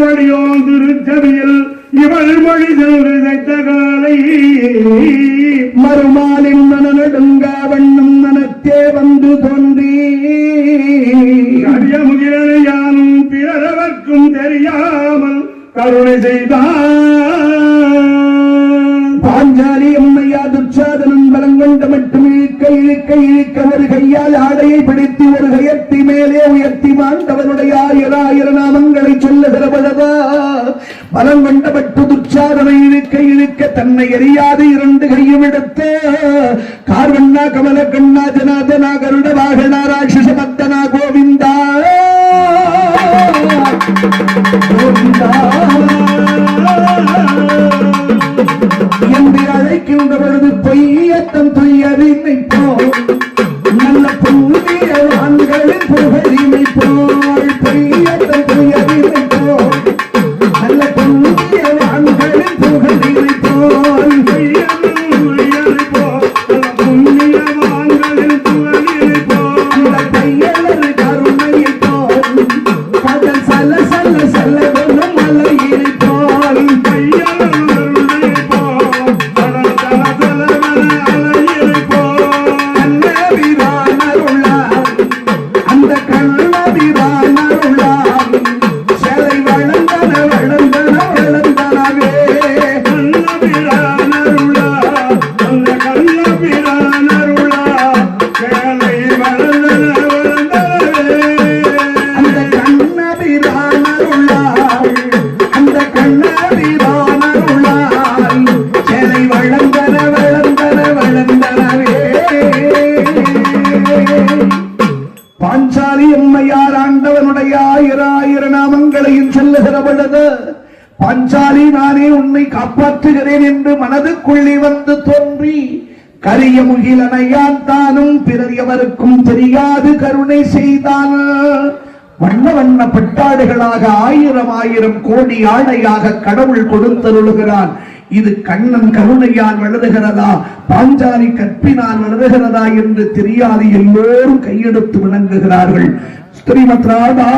செல்தேவடியோ திருச்சபையில் இவள் மொழி சென்று காலை. மறுமாலின் மனநடுங்க வண்ணம் மனத்தே வந்து தோன்றி. அறிய முகிலனை பிறரவர்க்கும் தெரியாமல் கருணை செய்தான். பாஞ்சாலி அம்மையா துச்சாதனன் பலங்கொண்ட மட்டும் இழுக்க இழுக்க இழுக்க ஒரு கையால் ஆடையை பிடித்து சொல்லுகிற பலம் கொண்ட பட்டு துச்சாதனை இழுக்க இழுக்க தன்னை எரியாது இரண்டு கையும் எடுத்து. கார்வண்ணா கமல கண்ணா ஜனாதனா கருட வாகனா ராட்சச மத்தனா கோவிந்தா. கோவிந்தா. என்று அழைக்கின்ற பொழுது பொய்யத்தம் துயரினை போல் நல்ல புண்ணிய ஆண்களின் புகழினை போல் பொய் பாஞ்சாலி அம்மையார் ஆண்டவனுடைய ஆயிர நாமங்களையும் சொல்லுகிற பொழுது பாஞ்சாலி நானே உன்னை காப்பாற்றுகிறேன் என்று மனதுக்குள்ளே வந்து தோன்றி கரிய முகிலனையான் தானும் பிறர் எவருக்கும் தெரியாது கருணை செய்தான். வண்ண வண்ண பட்டாடுகளாக ஆயிரம் ஆயிரம் கோடி ஆடையாக கடவுள் கொடுத்தருளுகிறான். இது கண்ணன் கருணையால் எழுதுகிறதா பாஞ்சாலி கற்பினால் எழுதுகிறதா என்று தெரியாது எல்லோரும் கையெடுத்து விளங்குகிறார்கள் ஸ்ரீமத் ராதா